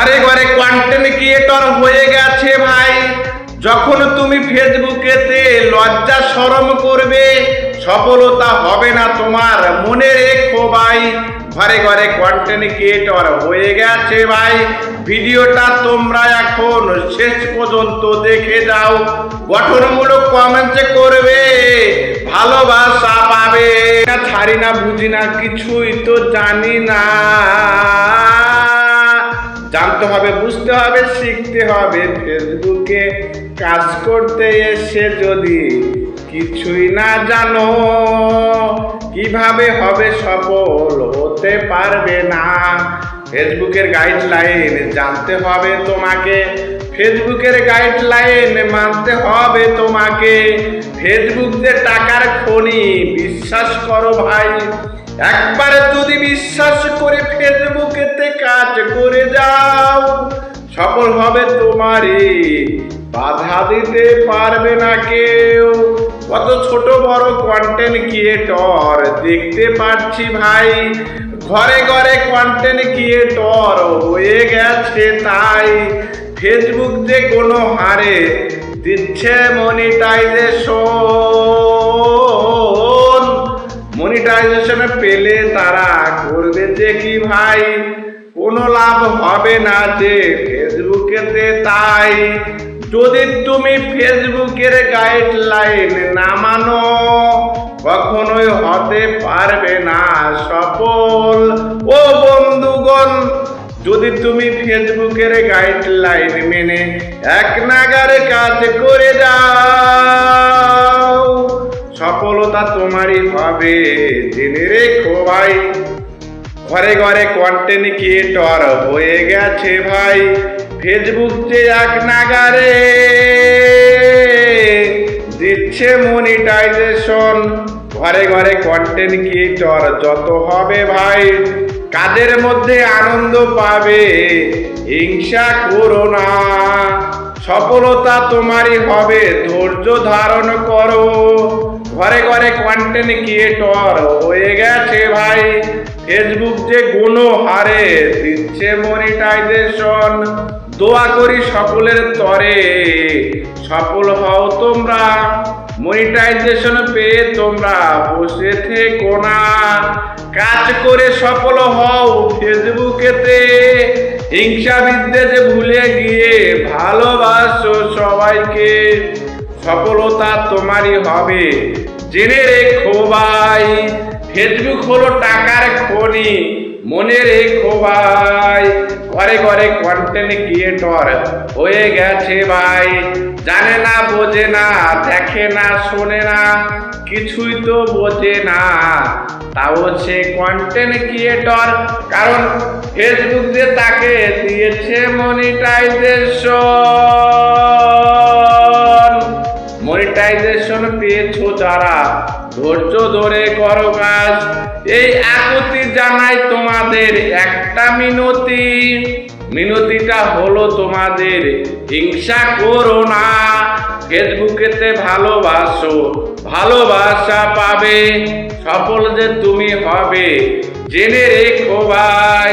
আরে ঘরে content creator হয়ে গেছে ভাই। যখন তুমি ফেসবুকেতে লজ্জা শরম করবে, সফলতা হবে না তোমার। মনে রেখো ভাই, ঘরে ঘরে কন্টেন্ট ক্রিয়েটর হয়ে গেছে ভাই। ভিডিওটা তোমরা এখন শেষ পর্যন্ত দেখে যাও। গঠনমূলক কমেন্টে করবে, ভালোবাসা পাবে। ছাড়ি না বুঝি না কিছুই তো জানি না। জানতে হবে, বুঝতে হবে, শিখতে হবে। ফেসবুকে কাজ করতে এসে যদি কিছুই না জানো, কীভাবে হবে সফল হতে পারবে না? ফেসবুকের গাইডলাইন জানতে হবে তোমাকে। ফেসবুকের গাইডলাইন মানতে হবে তোমাকে। ফেসবুক যে টাকার খনি, বিশ্বাস করো ভাই, একবারে বিশ্বাস করে ফেসবুকেতে কাজ করে যাও। সফল হবে তোমারই বাধা দিতে পারবে না কেউ। কত ছোট বড় কন্টেন্ট ক্রিয়েটর দেখতে পাচ্ছি ভাই। ঘরে ঘরে কন্টেন্ট ক্রিয়েটর হয়ে গেছে তাই। ফেসবুক যে কোনো হারে দিচ্ছে মনিটাইজেশন মনিটাইজেশন পেলে তারা করবে যে কি ভাই? কোনো লাভ হবে না যে ফেসবুকেতে তাই। যদি তুমি ফেসবুকের গাইডলাইন না মানো, কখনোই হতে পারবে না সফল। ও বন্ধুগণ, যদি তুমি ফেসবুকের গাইডলাইন মেনে এক নাগারে কাজ করে যাও তোমারই হবে জেনে রেখো ভাই। ঘরে ঘরে কন্টেন্ট ক্রিয়েটর হয়ে গেছে ভাই। ফেসবুক যে এক নাগারে দিচ্ছে মনিটাইজেশন ঘরে ঘরে কন্টেন্ট ক্রিয়েটর যত হবে ভাই, কাদের মধ্যে আনন্দ পাবে? হিংসা করো না। সফলতা তোমারই হবে, ধৈর্য ধারণ করো। ঘরে ঘরে কন্টেন্ট ক্রিয়েটর হয়ে গেছে ভাই। ফেসবুক যে গুণ হারে দিচ্ছে মনিটাইজেশন দোয়া করি সকলের তরে। সফল হও তোমরা মনিটাইজেশন পেয়ে তোমরা বসে থেকো না। কাজ করে সফল হও ফেসবুকেতে হিংসা বিদ্বেষে ভুলে গিয়ে ভালোবাসো সবাইকে। সফলতা তোমারই হবে। জেনে রেখো ভাই ফেসবুক হলো টাকার খনি, মনে রেখো ভাই। ঘরে ঘরে কন্টেন্ট ক্রিয়েটর হয়ে গেছে ভাই। জানে না, বোঝে না, দেখে না, শোনে না, কিছুই তো বোঝে না। তাও সে কন্টেন্ট ক্রিয়েটর কারণ ফেসবুক যে তাকে দিয়েছে মনিটাইজেশন যারা ধৈর্য ধরে করো কাজ। এই আকুতি জানাই তোমাদের একটা মিনতি। মিনতিটা হলো তোমাদের, হিংসা করো না। ফেসবুকেতে ভালোবাসো, ভালোবাসা পাবে, সফল যে তুমি হবে, জেনে রেখো ভাই।